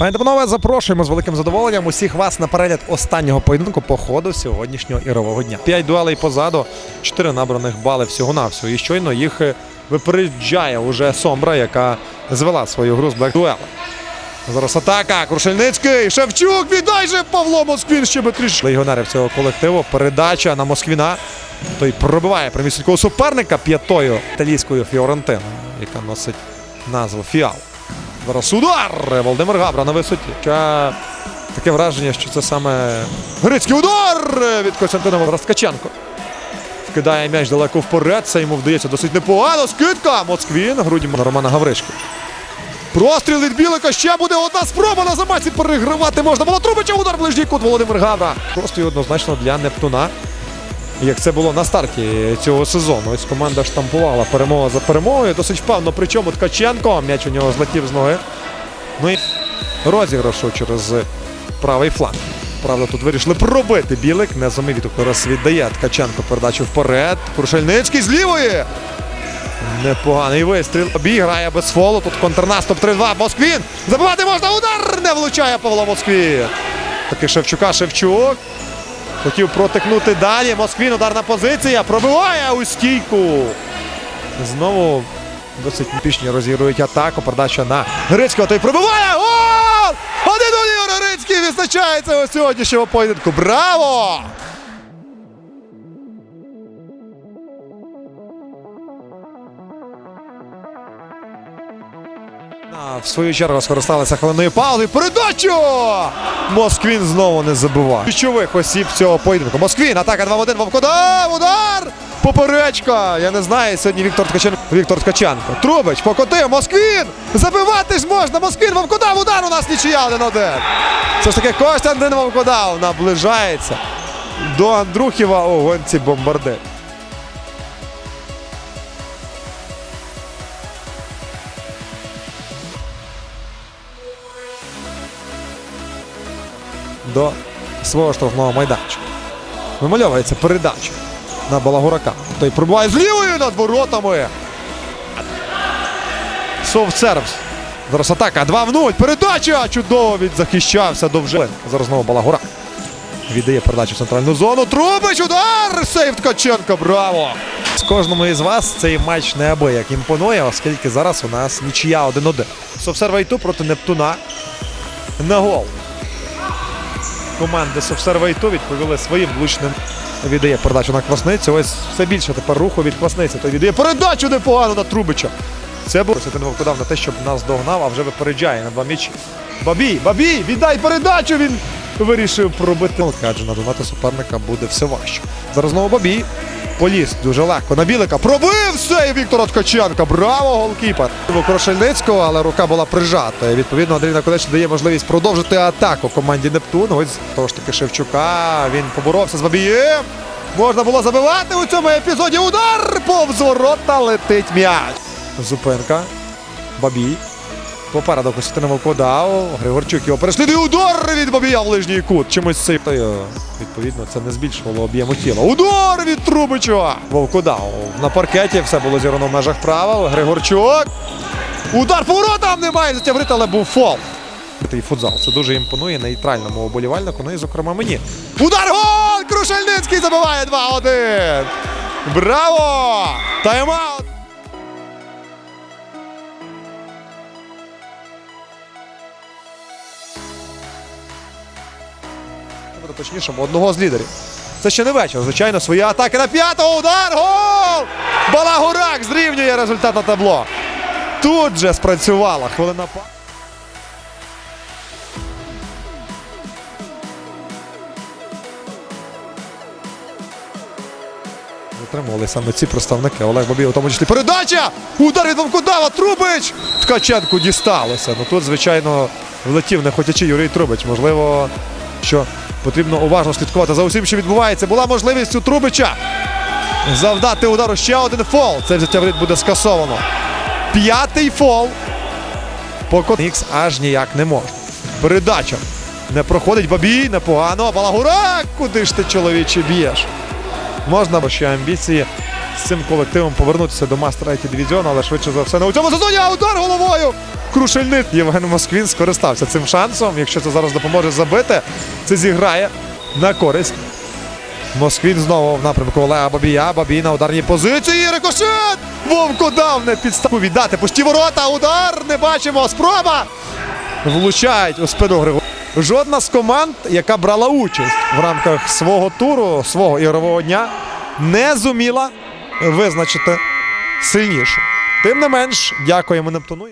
Пані та панове, запрошуємо з великим задоволенням усіх вас на перегляд останнього поєдинку по ходу сьогоднішнього ігрового дня. П'ять дуелей позаду, чотири набраних бали всього навсього І щойно їх е, випереджає уже Сомбра, яка звела свою гру з Black Duel. Зараз атака. Крушельницький. Шевчук. Віддай же Павло Москвін ще би трішки. Легіонерів цього колективу. Передача на Москвіна. Той пробиває примісінького суперника п'ятою італійською Фіорентиною, яка носить назву Фіал. Зараз удар! Володимир Габра на висоті. Хоча таке враження, що це саме грицький удар від Костянтина Росткаченко. Вкидає м'яч далеко вперед. Це йому вдається досить непогано. Скидка! Москвін. Груді на Романа Гавришки. Простріл від Білика. Ще буде одна спроба на замасі. Перегривати можна. Було Трубича удар ближній кут Володимир Гавра. Просто і однозначно для Нептуна. Як це було на старті цього сезону. Ось команда штампувала перемога за перемогою. Досить впевнено. Причому Ткаченко. М'яч у нього злетів з ноги. Ну і розіграшу через правий фланг. Правда, тут вирішили пробити білик. Не зумів раз віддає Ткаченко передачу вперед. Крушельницький з лівої. Непоганий вистріл. Бій грає без фолу. Тут контрнаступ 3-2. Москвін. Забивати можна. Удар! Не влучає Павло Москвін. Таки Шевчука Шевчук. Хотів протикнути далі. Москвін ударна позиція. Пробиває у стійку. Знову досить пішні розігрують атаку. Передача на Грицького. Той пробиває. Гол! Один Ігор Грицький відзначається у сьогоднішнього поєдинку. Браво! В свою чергу скористалися хвилиною паузи. Передачу! Москвін знову не забиває. Ключових осіб цього поєдинку. Москвін, атака 2-1, Вовкодав, удар! Поперечка! Я не знаю, сьогодні Віктор Ткаченко. Віктор Ткаченко. Трубич, покотив, Москвін! Забивати ж можна! Москвін, Вовкодав, удар! У нас нічия 1-1. Це ж таки Костянтин Вовкодав наближається до Андрухіва у гонці бомбардир. До свого штрафного майданчика. Вимальовується передача на Балагурака. Той пробиває з лівою над воротами. Совсервс. Зараз атака 2 в 0. Передача! Чудово відзахищався довже. Зараз знову Балагурак. Віддає передачу в центральну зону. Трубич, удар! Сейв Ткаченка, браво! З кожному із вас цей матч неабияк імпонує, оскільки зараз у нас нічия 1-1. Совсерва Іту проти Нептуна. На гол команди то відповіли своїм влучним. Віддає передачу на Квасницю. Ось все більше тепер руху від Квасниці. Той віддає передачу непогано на Трубича. Це був Сетин Вовкодав на те, щоб нас догнав, а вже випереджає на два м'ячі. Бабій, бабій, віддай передачу! Він вирішив пробити. Адже надунати суперника буде все важче. Зараз знову Бабій. Поліз дуже легко на білика. Пробив сей Віктора Ткаченка. Браво, голкіпер. Крошельницького, але рука була прижата. І, Відповідно, Андрій Наконеч дає можливість продовжити атаку команді Нептун. Ось того ж таки Шевчука. Він поборовся з Бабієм. Можна було забивати у цьому епізоді. Удар повз ворота летить м'яч. Зупинка. Бабій. Попереду Костянтина Волкодав. Григорчук його переслідує. Удар від Бабія в ближній кут. Чимось цей. Відповідно, це не збільшувало об'єму тіла. Удар від Трубича. Волкодав. На паркеті все було зірвано в межах правил. Григорчук. Удар по воротам немає затягнути, але був фол. Цей футзал. Це дуже імпонує нейтральному оболівальнику. Ну і, зокрема, мені. Удар гол! Крушельницький забиває 2-1. Браво! Тайм-аут! Буде точніше, одного з лідерів. Це ще не вечір. Звичайно, свої атаки на п'ятого. Удар! Гол! Балагурак зрівнює результат на табло. Тут же спрацювала хвилина. Затримували саме ці представники. Олег Бабій, у тому числі передача! Удар від Вовкодава! Трубич! Ткаченку дісталося. Ну тут, звичайно, влетів не хотячи Юрій Трубич. Можливо, що потрібно уважно слідкувати за усім, що відбувається. Була можливість у Трубича завдати удару. Ще один фол. Це взяття воріт буде скасовано. П'ятий фол. Поки Ікс аж ніяк не може. Передача. Не проходить Бабій, непогано. Балагурак! Куди ж ти, чоловіче, б'єш? Можна, бо ще амбіції з цим колективом повернутися до мастера IT дивізіону, але швидше за все не у цьому сезоні. А удар головою! Крушельник Євген Москвін скористався цим шансом. Якщо це зараз допоможе забити, це зіграє на користь. Москвін знову в напрямку Олега Бабія. Бабій на ударній позиції. Рикошет! Вовко дав не підставу віддати. Пусті ворота. Удар не бачимо. Спроба! Влучають у спину Григорія. Жодна з команд, яка брала участь в рамках свого туру, свого ігрового дня, не зуміла визначити сильнішу. Тим не менш, дякуємо Нептуну.